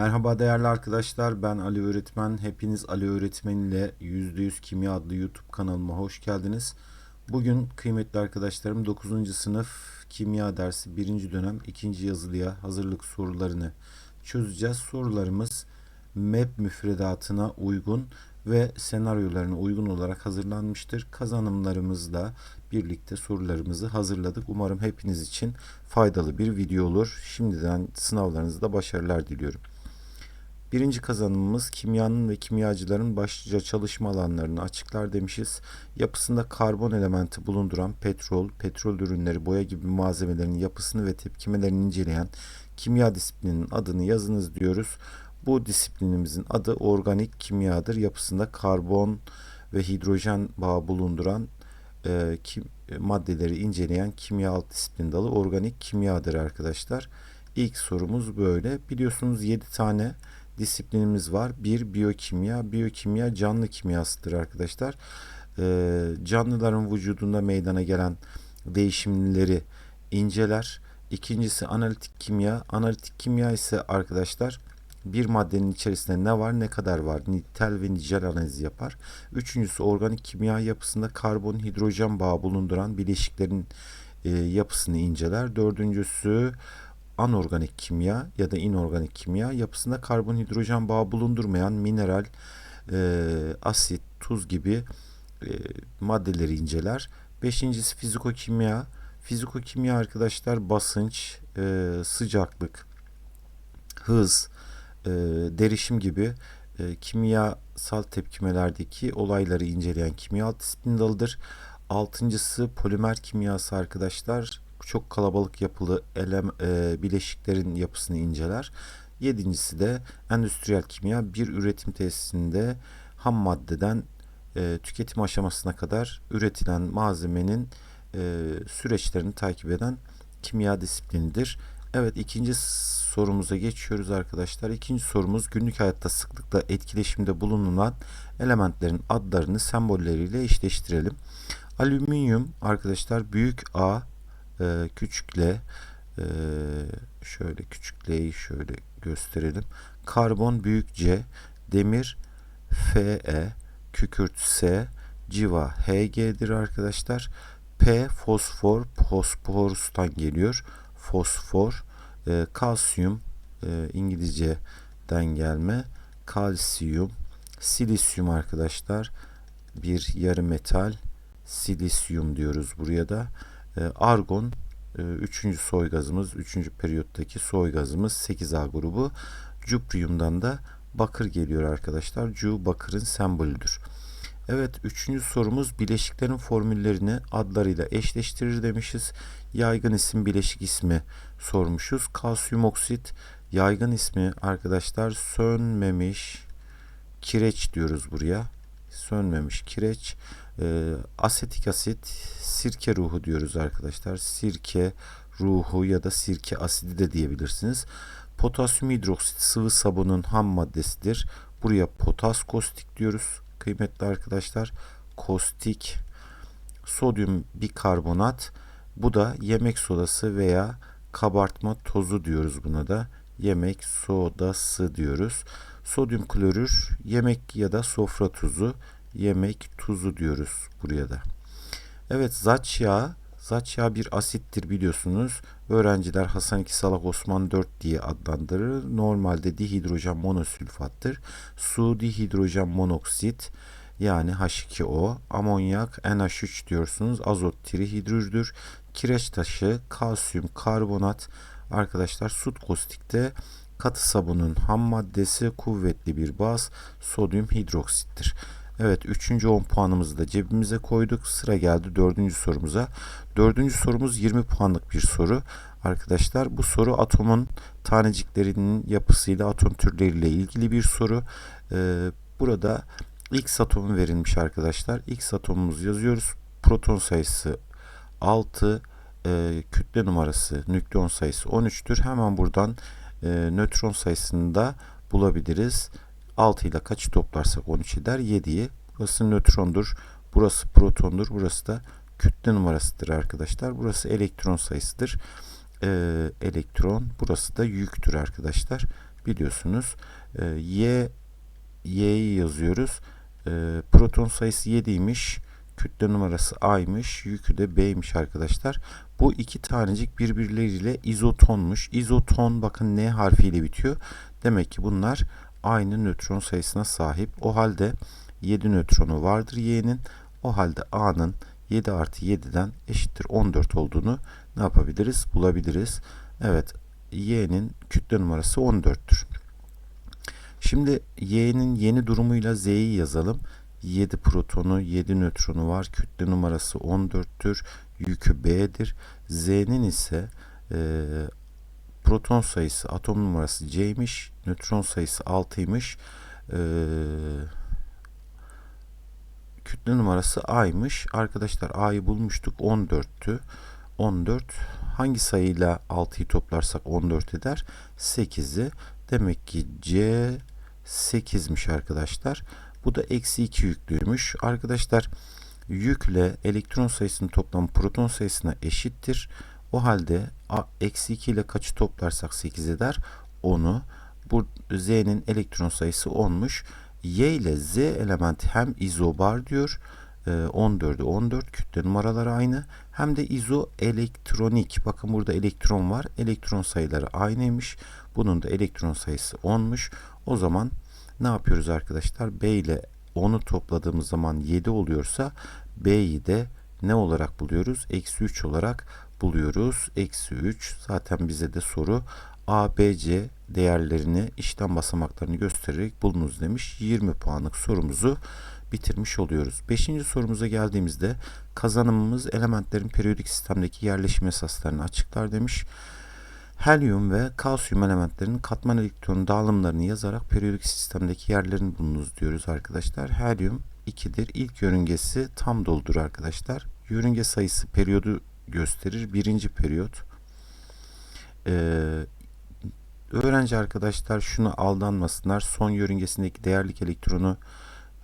Merhaba değerli arkadaşlar ben Ali Öğretmen. Hepiniz Ali Öğretmen ile %100 Kimya adlı YouTube kanalıma hoş geldiniz. Bugün kıymetli arkadaşlarım 9. sınıf kimya dersi 1. dönem 2. yazılıya hazırlık sorularını çözeceğiz. Sorularımız MEP müfredatına uygun ve senaryolarına uygun olarak hazırlanmıştır. Kazanımlarımızla birlikte sorularımızı hazırladık. Umarım hepiniz için faydalı bir video olur. Şimdiden sınavlarınızda başarılar diliyorum. Birinci kazanımımız kimyanın ve kimyacıların başlıca çalışma alanlarını açıklar demişiz. Yapısında karbon elementi bulunduran petrol, petrol ürünleri, boya gibi malzemelerin yapısını ve tepkimelerini inceleyen kimya disiplininin adını yazınız diyoruz. Bu disiplinimizin adı organik kimyadır. Yapısında karbon ve hidrojen bağı bulunduran e, kim, e, maddeleri inceleyen kimya alt disiplin dalı organik kimyadır arkadaşlar. İlk sorumuz böyle. Biliyorsunuz 7 tane disiplinimiz var. Bir biyokimya. Biyokimya canlı kimyasıdır arkadaşlar. E, canlıların vücudunda meydana gelen değişimleri inceler. İkincisi analitik kimya. Analitik kimya ise arkadaşlar bir maddenin içerisinde ne var ne kadar var nitel ve nicel analizi yapar. Üçüncüsü organik kimya yapısında karbon hidrojen bağı bulunduran bileşiklerin e, yapısını inceler. Dördüncüsü anorganik kimya ya da inorganik kimya yapısında karbon hidrojen bağı bulundurmayan mineral, e, asit, tuz gibi e, maddeleri inceler. Beşincisi fizikokimya. Fizikokimya arkadaşlar basınç, e, sıcaklık, hız, e, derişim gibi e, kimyasal tepkimelerdeki olayları inceleyen kimya disiplin dalıdır. Altıncısı polimer kimyası arkadaşlar çok kalabalık yapılı elem, e, bileşiklerin yapısını inceler. Yedincisi de endüstriyel kimya bir üretim tesisinde ham maddeden e, tüketim aşamasına kadar üretilen malzemenin e, süreçlerini takip eden kimya disiplinidir. Evet ikinci sorumuza geçiyoruz arkadaşlar. İkinci sorumuz günlük hayatta sıklıkla etkileşimde bulunan elementlerin adlarını sembolleriyle eşleştirelim. Alüminyum arkadaşlar büyük A, e, küçük L, e, şöyle küçük L'yi şöyle gösterelim. Karbon büyük C, demir Fe, kükürt S, civa Hg'dir arkadaşlar. P fosfor, fosforustan geliyor. Fosfor, e, kalsiyum e, İngilizce'den gelme. Kalsiyum, silisyum arkadaşlar. Bir yarı metal, silisyum diyoruz buraya da. E, argon, e, üçüncü soy gazımız, üçüncü periyottaki soy gazımız 8A grubu. Cuprium'dan da bakır geliyor arkadaşlar. Cu bakırın sembolüdür. Evet üçüncü sorumuz bileşiklerin formüllerini adlarıyla eşleştirir demişiz. Yaygın isim bileşik ismi sormuşuz. Kalsiyum oksit yaygın ismi arkadaşlar sönmemiş kireç diyoruz buraya. Sönmemiş kireç. E, asetik asit sirke ruhu diyoruz arkadaşlar. Sirke ruhu ya da sirke asidi de diyebilirsiniz. Potasyum hidroksit sıvı sabunun ham maddesidir. Buraya potas kostik diyoruz kıymetli arkadaşlar. Kostik sodyum bikarbonat bu da yemek sodası veya kabartma tozu diyoruz buna da. Yemek sodası diyoruz. Sodyum klorür yemek ya da sofra tuzu, yemek tuzu diyoruz buraya da. Evet zaç yağı Zaç yağı bir asittir biliyorsunuz. Öğrenciler Hasan II Salak Osman 4 diye adlandırır. Normalde dihidrojen monosülfattır. Su dihidrojen monoksit yani H2O, amonyak NH3 diyorsunuz. Azot trihidrürdür. Kireç taşı, kalsiyum karbonat arkadaşlar sut kostikte katı sabunun ham maddesi kuvvetli bir baz sodyum hidroksittir. Evet üçüncü 10 puanımızı da cebimize koyduk. Sıra geldi dördüncü sorumuza. Dördüncü sorumuz 20 puanlık bir soru. Arkadaşlar bu soru atomun taneciklerinin yapısıyla atom türleriyle ilgili bir soru. Ee, burada X atomu verilmiş arkadaşlar. X atomumuz yazıyoruz. Proton sayısı 6, e, kütle numarası, nükleon sayısı 13'tür. Hemen buradan e, nötron sayısını da bulabiliriz. 6 ile kaçı toplarsak 13 eder? 7'yi. Burası nötrondur. Burası protondur. Burası da kütle numarasıdır arkadaşlar. Burası elektron sayısıdır. Ee, elektron. Burası da yüktür arkadaşlar. biliyorsunuz. E, y Y'yi yazıyoruz. E, proton sayısı 7'ymiş. Kütle numarası A'ymış. Yükü de B'ymiş arkadaşlar. Bu iki tanecik birbirleriyle izotonmuş. İzoton bakın N harfiyle bitiyor. Demek ki bunlar aynı nötron sayısına sahip. O halde 7 nötronu vardır Y'nin. O halde A'nın 7 artı 7'den eşittir 14 olduğunu ne yapabiliriz? Bulabiliriz. Evet Y'nin kütle numarası 14'tür. Şimdi Y'nin yeni durumuyla Z'yi yazalım. 7 protonu, 7 nötronu var. Kütle numarası 14'tür. Yükü B'dir. Z'nin ise e, proton sayısı, atom numarası C'ymiş. Nötron sayısı 6'ymış. E, kütle numarası A'ymış. Arkadaşlar A'yı bulmuştuk. 14'tü. 14 hangi sayıyla 6'yı toplarsak 14 eder? 8'i. Demek ki C 8'miş arkadaşlar. Bu da eksi 2 yüklüymüş. Arkadaşlar yükle elektron sayısının toplamı proton sayısına eşittir. O halde eksi 2 ile kaçı toplarsak 8 eder? 10'u. Bu Z'nin elektron sayısı 10'muş. Y ile Z elementi hem izobar diyor. 14'ü 14 kütle numaraları aynı. Hem de izo elektronik. Bakın burada elektron var. Elektron sayıları aynıymış. Bunun da elektron sayısı 10'muş. O zaman ne yapıyoruz arkadaşlar? B ile 10'u topladığımız zaman 7 oluyorsa B'yi de ne olarak buluyoruz? Eksi 3 olarak buluyoruz. Eksi 3 zaten bize de soru A, B, C değerlerini işlem basamaklarını göstererek bulunuz demiş. 20 puanlık sorumuzu bitirmiş oluyoruz. Beşinci sorumuza geldiğimizde kazanımımız elementlerin periyodik sistemdeki yerleşim esaslarını açıklar demiş. Helyum ve kalsiyum elementlerinin katman elektron dağılımlarını yazarak periyodik sistemdeki yerlerini bulunuz diyoruz arkadaşlar. Helyum 2'dir. İlk yörüngesi tam doludur arkadaşlar. Yörünge sayısı periyodu gösterir. Birinci periyot. Ee, öğrenci arkadaşlar şunu aldanmasınlar. Son yörüngesindeki değerlik elektronu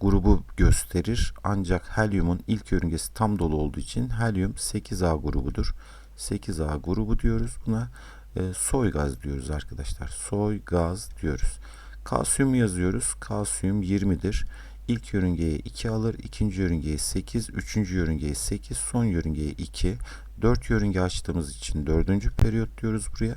grubu gösterir. Ancak helyumun ilk yörüngesi tam dolu olduğu için helyum 8A grubudur. 8A grubu diyoruz buna. E, soy gaz diyoruz arkadaşlar. Soy gaz diyoruz. Kalsiyum yazıyoruz. Kalsiyum 20'dir. İlk yörüngeye 2 alır, ikinci yörüngeye 8, üçüncü yörüngeye 8, son yörüngeye 2. 4 yörünge açtığımız için dördüncü periyot diyoruz buraya.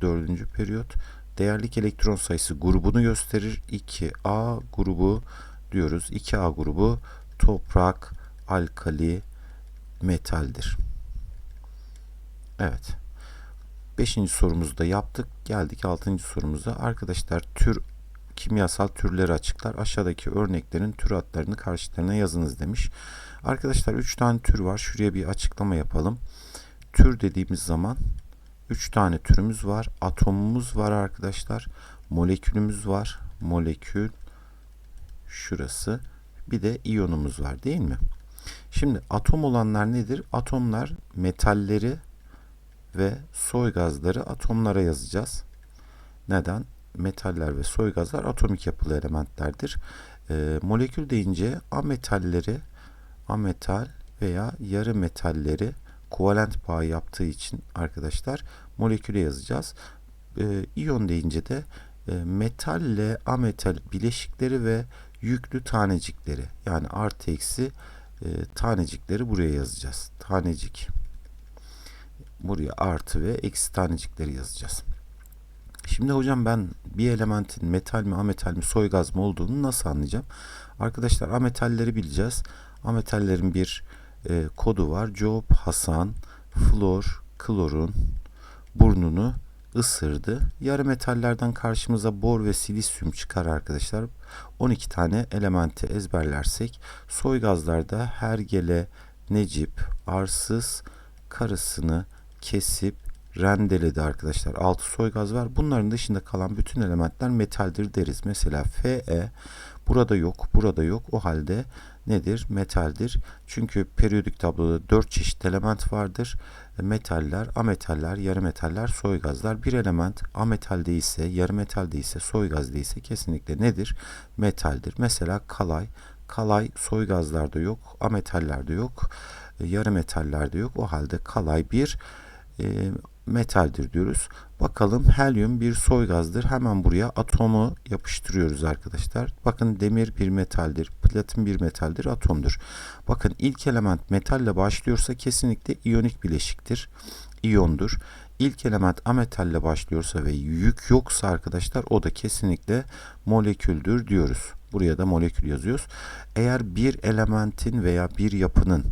Dördüncü periyot. Değerlik elektron sayısı grubunu gösterir. 2A grubu diyoruz. 2A grubu toprak, alkali, metaldir. Evet. Beşinci sorumuzu da yaptık. Geldik altıncı sorumuza. Arkadaşlar tür kimyasal türleri açıklar. Aşağıdaki örneklerin tür adlarını karşılarına yazınız demiş. Arkadaşlar 3 tane tür var. Şuraya bir açıklama yapalım. Tür dediğimiz zaman 3 tane türümüz var. Atomumuz var arkadaşlar. Molekülümüz var. Molekül şurası. Bir de iyonumuz var değil mi? Şimdi atom olanlar nedir? Atomlar metalleri ve soy gazları atomlara yazacağız. Neden? Metaller ve soy gazlar atomik yapılı elementlerdir. E, molekül deyince ametalleri, ametal veya yarı metalleri kovalent bağ yaptığı için arkadaşlar moleküle yazacağız. E, iyon deyince de e, metalle ametal bileşikleri ve yüklü tanecikleri yani artı eksi e, tanecikleri buraya yazacağız. Tanecik buraya artı ve eksi tanecikleri yazacağız. Şimdi hocam ben bir elementin metal mi ametal mi soy gaz mı olduğunu nasıl anlayacağım? Arkadaşlar ametalleri bileceğiz. Ametallerin bir e, kodu var. Job, Hasan, Flor, Klor'un burnunu ısırdı. Yarı metallerden karşımıza bor ve silisyum çıkar arkadaşlar. 12 tane elementi ezberlersek soy gazlarda hergele, necip, arsız, karısını, kesip rendeledi arkadaşlar. 6 soy gaz var. Bunların dışında kalan bütün elementler metaldir deriz. Mesela Fe burada yok, burada yok. O halde nedir? Metaldir. Çünkü periyodik tabloda 4 çeşit element vardır. Metaller, ametaller, yarı metaller, soy gazlar. Bir element ametal değilse, yarı metal değilse, soy gaz değilse kesinlikle nedir? Metaldir. Mesela kalay. Kalay soy gazlarda yok, ametallerde yok, yarı metallerde yok. O halde kalay bir e, metaldir diyoruz. Bakalım helyum bir soy gazdır. Hemen buraya atomu yapıştırıyoruz arkadaşlar. Bakın demir bir metaldir, platin bir metaldir, atomdur. Bakın ilk element metalle başlıyorsa kesinlikle iyonik bileşiktir. İyondur. İlk element ametalle başlıyorsa ve yük yoksa arkadaşlar o da kesinlikle moleküldür diyoruz. Buraya da molekül yazıyoruz. Eğer bir elementin veya bir yapının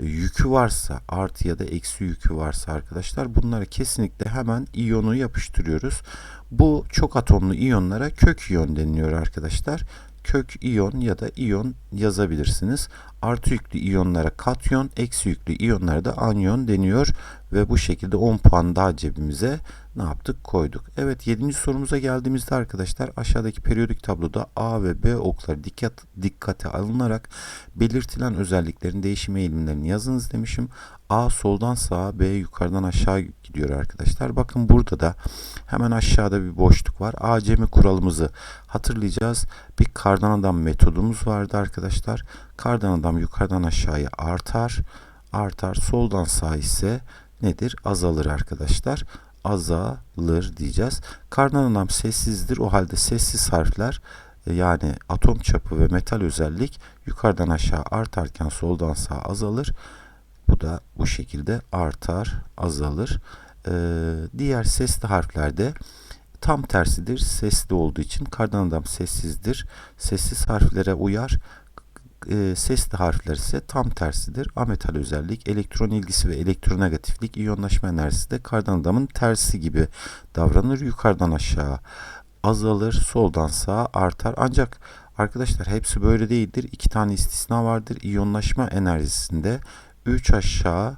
yükü varsa artı ya da eksi yükü varsa arkadaşlar bunlara kesinlikle hemen iyonu yapıştırıyoruz. Bu çok atomlu iyonlara kök iyon deniliyor arkadaşlar. Kök iyon ya da iyon yazabilirsiniz. Artı yüklü iyonlara katyon, eksi yüklü iyonlara da anyon deniyor ve bu şekilde 10 puan daha cebimize ne yaptık koyduk. Evet 7. sorumuza geldiğimizde arkadaşlar aşağıdaki periyodik tabloda A ve B okları dikkat, dikkate alınarak belirtilen özelliklerin değişim eğilimlerini yazınız demişim. A soldan sağa B yukarıdan aşağı gidiyor arkadaşlar. Bakın burada da hemen aşağıda bir boşluk var. ACM kuralımızı hatırlayacağız. Bir kardan adam metodumuz vardı arkadaşlar. Kardan adam yukarıdan aşağıya artar. Artar. Soldan sağa ise nedir? Azalır arkadaşlar azalır diyeceğiz. Kardan adam sessizdir. O halde sessiz harfler e, yani atom çapı ve metal özellik yukarıdan aşağı artarken soldan sağa azalır. Bu da bu şekilde artar, azalır. Ee, diğer sesli harflerde tam tersidir. Sesli olduğu için kardan adam sessizdir. Sessiz harflere uyar. E, sesli harfler ise tam tersidir. Ametal özellik, elektron ilgisi ve elektronegatiflik, iyonlaşma enerjisi de kardan adamın tersi gibi davranır. Yukarıdan aşağı azalır, soldan sağa artar. Ancak arkadaşlar hepsi böyle değildir. İki tane istisna vardır. İyonlaşma enerjisinde 3 aşağı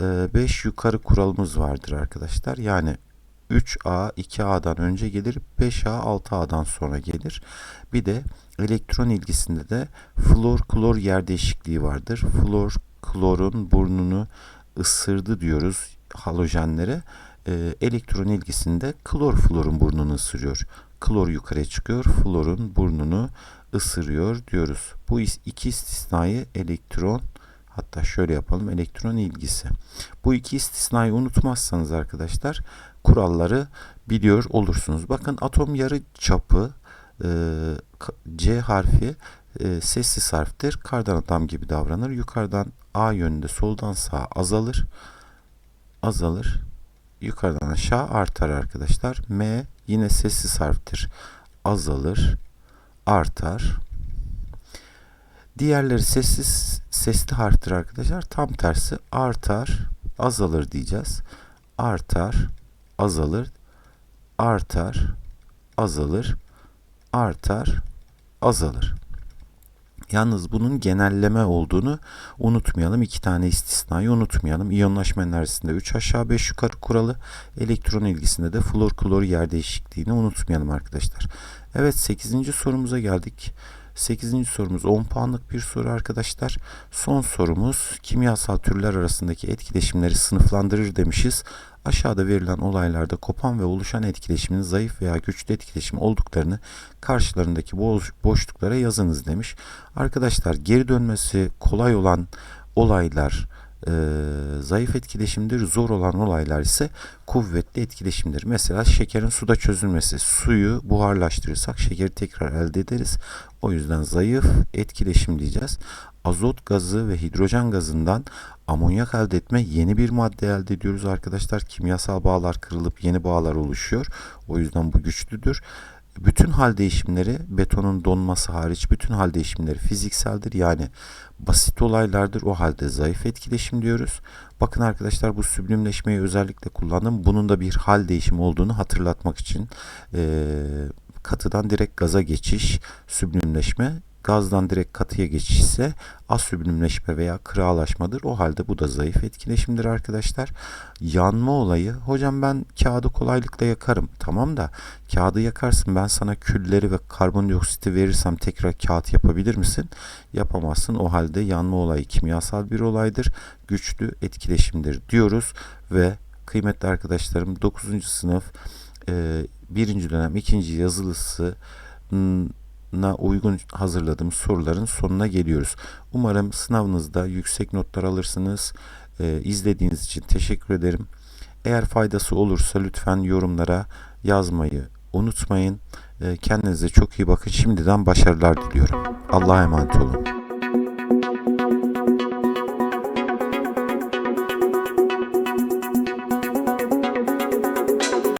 5 yukarı kuralımız vardır arkadaşlar. Yani 3A 2A'dan önce gelir, 5A 6A'dan sonra gelir. Bir de elektron ilgisinde de flor klor yer değişikliği vardır. Flor klorun burnunu ısırdı diyoruz halojenlere. Ee, elektron ilgisinde klor florun burnunu ısırıyor. Klor yukarıya çıkıyor, florun burnunu ısırıyor diyoruz. Bu iki istisnayı elektron hatta şöyle yapalım elektron ilgisi. Bu iki istisnayı unutmazsanız arkadaşlar kuralları biliyor olursunuz. Bakın atom yarı çapı e, C harfi e, sessiz harftir. Kardan adam gibi davranır. Yukarıdan A yönünde soldan sağa azalır. Azalır. Yukarıdan aşağı artar arkadaşlar. M yine sessiz harftir. Azalır. Artar. Diğerleri sessiz sesli harftir arkadaşlar. Tam tersi artar, azalır diyeceğiz. Artar, azalır, artar, azalır, artar, azalır. Yalnız bunun genelleme olduğunu unutmayalım. İki tane istisnayı unutmayalım. İyonlaşma enerjisinde 3 aşağı 5 yukarı kuralı. Elektron ilgisinde de flor klor yer değişikliğini unutmayalım arkadaşlar. Evet 8. sorumuza geldik. 8. sorumuz 10 puanlık bir soru arkadaşlar. Son sorumuz kimyasal türler arasındaki etkileşimleri sınıflandırır demişiz. Aşağıda verilen olaylarda kopan ve oluşan etkileşimin zayıf veya güçlü etkileşim olduklarını karşılarındaki boş, boşluklara yazınız demiş. Arkadaşlar geri dönmesi kolay olan olaylar e, zayıf etkileşimdir. Zor olan olaylar ise kuvvetli etkileşimdir. Mesela şekerin suda çözülmesi. Suyu buharlaştırırsak şekeri tekrar elde ederiz. O yüzden zayıf etkileşim diyeceğiz. Azot gazı ve hidrojen gazından amonyak elde etme yeni bir madde elde ediyoruz arkadaşlar. Kimyasal bağlar kırılıp yeni bağlar oluşuyor. O yüzden bu güçlüdür bütün hal değişimleri betonun donması hariç bütün hal değişimleri fizikseldir. Yani basit olaylardır. O halde zayıf etkileşim diyoruz. Bakın arkadaşlar bu süblimleşmeyi özellikle kullandım. Bunun da bir hal değişimi olduğunu hatırlatmak için e, katıdan direkt gaza geçiş süblimleşme Gazdan direkt katıya geçiş ise asüblimleşme veya kıralaşmadır. O halde bu da zayıf etkileşimdir arkadaşlar. Yanma olayı. Hocam ben kağıdı kolaylıkla yakarım. Tamam da kağıdı yakarsın ben sana külleri ve karbondioksiti verirsem tekrar kağıt yapabilir misin? Yapamazsın. O halde yanma olayı kimyasal bir olaydır. Güçlü etkileşimdir diyoruz ve kıymetli arkadaşlarım 9. sınıf 1. dönem 2. yazılısı na uygun hazırladığım soruların sonuna geliyoruz. Umarım sınavınızda yüksek notlar alırsınız. Ee, izlediğiniz için teşekkür ederim. Eğer faydası olursa lütfen yorumlara yazmayı unutmayın. Ee, Kendinize çok iyi bakın. Şimdiden başarılar diliyorum. Allah'a emanet olun.